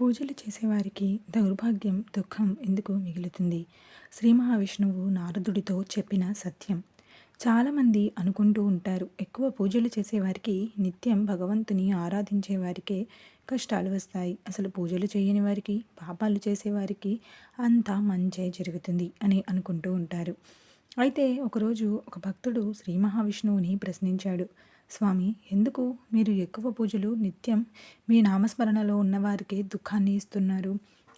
పూజలు చేసేవారికి దౌర్భాగ్యం దుఃఖం ఎందుకు మిగులుతుంది? శ్రీ మహావిష్ణువు నారదుడితో చెప్పిన సత్యం. చాలామంది అనుకుంటూ ఉంటారు ఎక్కువ పూజలు చేసేవారికి నిత్యం భగవంతుని ఆరాధించే వారికే కష్టాలు వస్తాయి. అసలు పూజలు చేయని వారికి పాపాలు చేసేవారికి అంతా మంచే జరుగుతుంది అని అనుకుంటూ ఉంటారు. అయితే ఒకరోజు ఒక భక్తుడు శ్రీ మహావిష్ణువుని ప్రశ్నించాడు. స్వామి ఎందుకు మీరు ఎక్కువ పూజలు నిత్యం మీ నామస్మరణలో ఉన్నవారికే దుఃఖాన్ని ఇస్తున్నారు?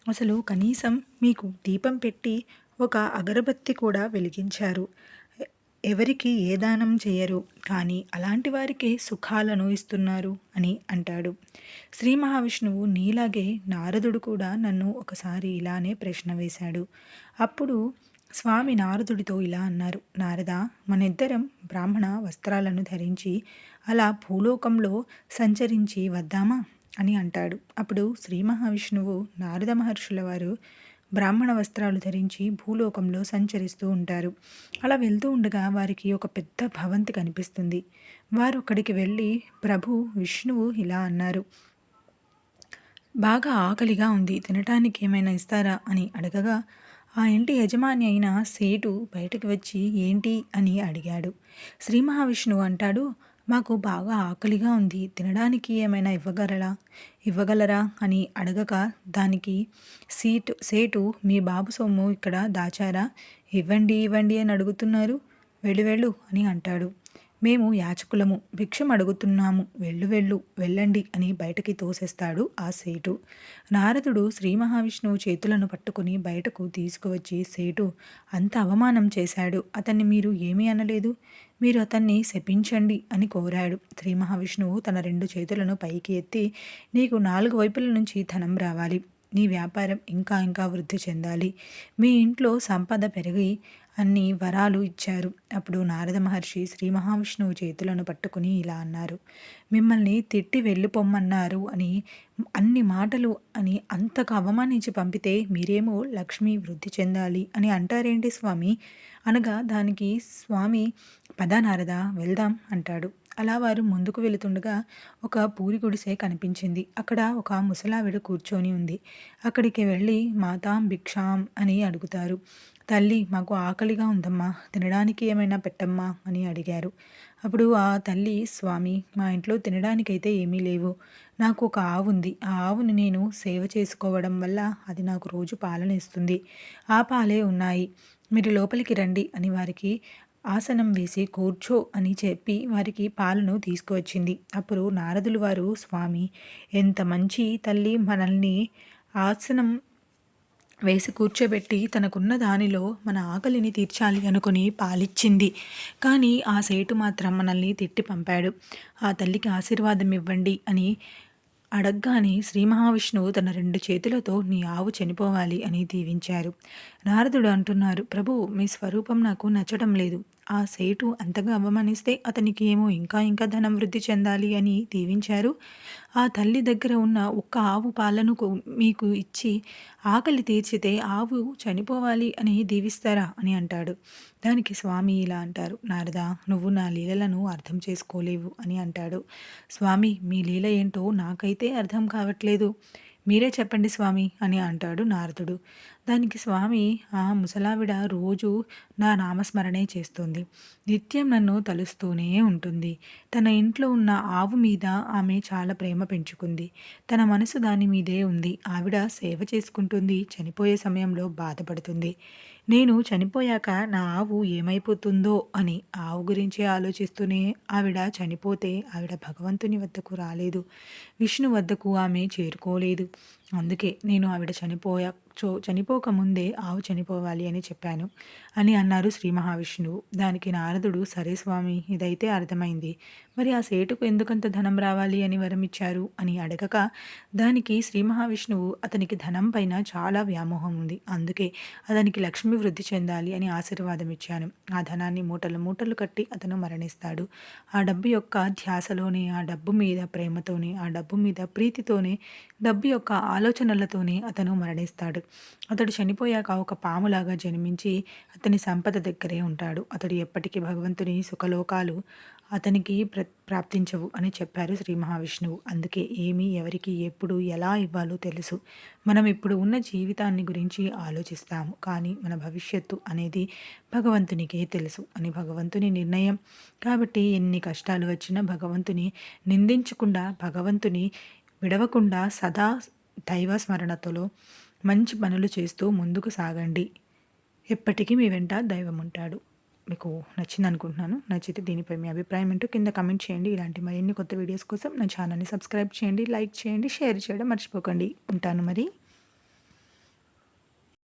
అసలు కనీసం మీకు దీపం పెట్టి ఒక అగరబత్తి కూడా వెలిగించారు. ఎవరికి ఏ దానం చేయరు కానీ అలాంటి వారికే సుఖాలను ఇస్తున్నారు అని అంటాడు. శ్రీ మహావిష్ణువు నీలాగే నారదుడు కూడా నన్ను ఒకసారి ఇలానే ప్రశ్న వేశాడు. అప్పుడు స్వామి నారదుడితో ఇలా అన్నారు. నారద మనిద్దరం బ్రాహ్మణ వస్త్రాలను ధరించి అలా భూలోకంలో సంచరించి వద్దామా? అని అంటాడు. అప్పుడు శ్రీ మహావిష్ణువు నారద మహర్షుల వారు బ్రాహ్మణ వస్త్రాలు ధరించి భూలోకంలో సంచరిస్తూ ఉంటారు. అలా వెళ్తూ ఉండగా వారికి ఒక పెద్ద భవంతి కనిపిస్తుంది. వారు అక్కడికి వెళ్ళి ప్రభు విష్ణువు ఇలా అన్నారు. బాగా ఆకలిగా ఉంది. తినటానికి ఏమైనా ఇస్తారా? అని అడగగా ఆ ఇంటి యజమాని అయిన సేటు బయటకు వచ్చి ఏంటి? అని అడిగాడు. శ్రీ మహావిష్ణువు అంటాడు మాకు బాగా ఆకలిగా ఉంది తినడానికి ఏమైనా ఇవ్వగలరా? ఇవ్వగలరా? అని అడగక దానికి సీటు సేటు మీ బాబు సొమ్ము ఇక్కడ దాచారా? ఇవ్వండి ఇవ్వండి అని అడుగుతున్నారు. వెళ్ళు వెళ్ళు అని అంటాడు. మేము యాచకులము. భిక్షం అడుగుతున్నాము వెళ్ళు వెళ్ళు వెళ్ళండి అని బయటకి తోసేస్తాడు ఆ సేటు. నారదుడు శ్రీ మహావిష్ణువు చేతులను పట్టుకుని బయటకు తీసుకువచ్చి సేటు అంత అవమానం చేశాడు. అతన్ని మీరు ఏమీ అనలేదు? మీరు అతన్ని శపించండి అని కోరాడు. శ్రీ మహావిష్ణువు తన రెండు చేతులను పైకి ఎత్తి నీకు నాలుగు వైపుల నుంచి ధనం రావాలి. నీ వ్యాపారం ఇంకా ఇంకా వృద్ధి చెందాలి. మీ ఇంట్లో సంపద పెరిగి అన్ని వరాలు ఇచ్చారు. అప్పుడు నారద మహర్షి శ్రీ మహావిష్ణువు చేతులను పట్టుకుని ఇలా అన్నారు. మిమ్మల్ని తిట్టి వెళ్ళిపోమ్మన్నారు అని అన్ని మాటలు అని అంతగా అవమానించి పంపితే మీరేమో లక్ష్మి వృద్ధి చెందాలి అని అంటారేంటి స్వామి? అనగా దానికి స్వామి పదా నారద వెళ్దాం అంటాడు. అలా వారు ముందుకు వెళుతుండగా ఒక పూరి గుడిసె కనిపించింది. అక్కడ ఒక ముసలావిడ కూర్చొని ఉంది. అక్కడికి వెళ్ళి మాతాం భిక్షాం అని అడుగుతారు. తల్లి మాకు ఆకలిగా ఉందమ్మా. తినడానికి ఏమైనా పెట్టమ్మా అని అడిగారు. అప్పుడు ఆ తల్లి స్వామి మా ఇంట్లో తినడానికైతే ఏమీ లేవు. నాకు ఒక ఆవు ఉంది. ఆ ఆవును నేను సేవ చేసుకోవడం వల్ల అది నాకు రోజు పాలన ఇస్తుంది ఆ పాలే ఉన్నాయి. మీరు లోపలికి రండి అని వారికి ఆసనం వేసి కూర్చో అని చెప్పి వారికి పాలను తీసుకువచ్చింది. అప్పుడు నారదులు వారు స్వామి ఎంత మంచి తల్లి మనల్ని ఆసనం వేసి కూర్చోబెట్టి తనకున్న దానిలో మన ఆకలిని తీర్చాలి అనుకుని పాలిచ్చింది. కానీ ఆ సేటు మాత్రం మనల్ని తిట్టి పంపాడు. ఆ తల్లికి ఆశీర్వాదం ఇవ్వండి అని అడగ్గానే శ్రీ మహావిష్ణువు తన రెండు చేతులతో నీ ఆవు చనిపోవాలి అని దీవించారు. నారదుడు అంటున్నారు ప్రభు మీ స్వరూపం నాకు నచ్చడం లేదు. ఆ సేటు అంతగా అవమానిస్తే అతనికి ఏమో ఇంకా ఇంకా ధనం వృద్ధి చెందాలి అని దీవించారు. ఆ తల్లి దగ్గర ఉన్న ఒక్క ఆవు పాలను మీకు ఇచ్చి ఆకలి తీర్చితే ఆవు చనిపోవాలి అని దీవిస్తారా అని అంటాడు. దానికి స్వామి ఇలా అంటారు. నారద నువ్వు నా లీలలను అర్థం చేసుకోలేవు అని అంటాడు. స్వామి మీ లీల ఏంటో నాకైతే అర్థం కావట్లేదు. మీరే చెప్పండి స్వామి అని అంటాడు నారదుడు. దానికి స్వామి ఆ ముసలావిడ రోజు నా నామస్మరణే చేస్తుంది. నిత్యం నన్ను తలుస్తూనే ఉంటుంది. తన ఇంట్లో ఉన్న ఆవు మీద ఆమె చాలా ప్రేమ పెంచుకుంది. తన మనసు దాని మీదే ఉంది. ఆవిడ సేవ చేసుకుంటుంది. చనిపోయే సమయంలో బాధపడుతుంది. నేను చనిపోయాక నా ఆవు ఏమైపోతుందో అని ఆవు గురించి ఆలోచిస్తూనే ఆవిడ చనిపోతే ఆవిడ భగవంతుని వద్దకు రాలేదు. విష్ణు వద్దకు ఆమె చేరుకోలేదు. అందుకే నేను ఆవిడ చనిపోయా చో చనిపోకముందే ఆవు చనిపోవాలి అని చెప్పాను అని అన్నారు శ్రీ మహావిష్ణువు. దానికి నారదుడు సరే స్వామి ఇదైతే అర్థమైంది. మరి ఆ సేటుకు ఎందుకంత ధనం రావాలి అని వరమిచ్చారు అని అడగక దానికి శ్రీ మహావిష్ణువు అతనికి ధనం పైన చాలా వ్యామోహం ఉంది. అందుకే అతనికి లక్ష్మి వృద్ధి చెందాలి అని ఆశీర్వాదం ఇచ్చాను. ఆ ధనాన్ని మూటలు మూటలు కట్టి అతను మరణిస్తాడు. ఆ డబ్బు యొక్క ధ్యాసలోనే ఆ డబ్బు మీద ప్రేమతోనే ఆ డబ్బు మీద ప్రీతితోనే డబ్బు యొక్క ఆలోచనలతోనే అతను మరణిస్తాడు. అతడు చనిపోయాక ఒక పాములాగా జన్మించి అతని సంపద దగ్గరే ఉంటాడు. అతడు ఎప్పటికీ భగవంతుని సుఖలోకాలు అతనికి ప్ర ప్ర ప్రాప్తించవు అని చెప్పారు శ్రీ మహావిష్ణువు. అందుకే ఏమి ఎవరికి ఎప్పుడు ఎలా ఇవ్వాలో తెలుసు. మనం ఇప్పుడు ఉన్న జీవితాన్ని గురించి ఆలోచిస్తాము. కానీ మన భవిష్యత్తు అనేది భగవంతునికే తెలుసు అని భగవంతుని నిర్ణయం. కాబట్టి ఎన్ని కష్టాలు వచ్చినా భగవంతుని నిందించకుండా భగవంతుని విడవకుండా సదా దైవ స్మరణతలో మంచి పనులు చేస్తూ ముందుకు సాగండి. ఎప్పటికీ మీ వెంట దైవం ఉంటాడు. మీకు నచ్చింది అనుకుంటున్నాను. నచ్చితే దీనిపై మీ అభిప్రాయం ఏంటో కింద కమెంట్ చేయండి. ఇలాంటి మరిన్ని కొత్త వీడియోస్ కోసం నా ఛానల్ని సబ్స్క్రైబ్ చేయండి లైక్ చేయండి షేర్ చేయడం మర్చిపోకండి. ఉంటాను మరి.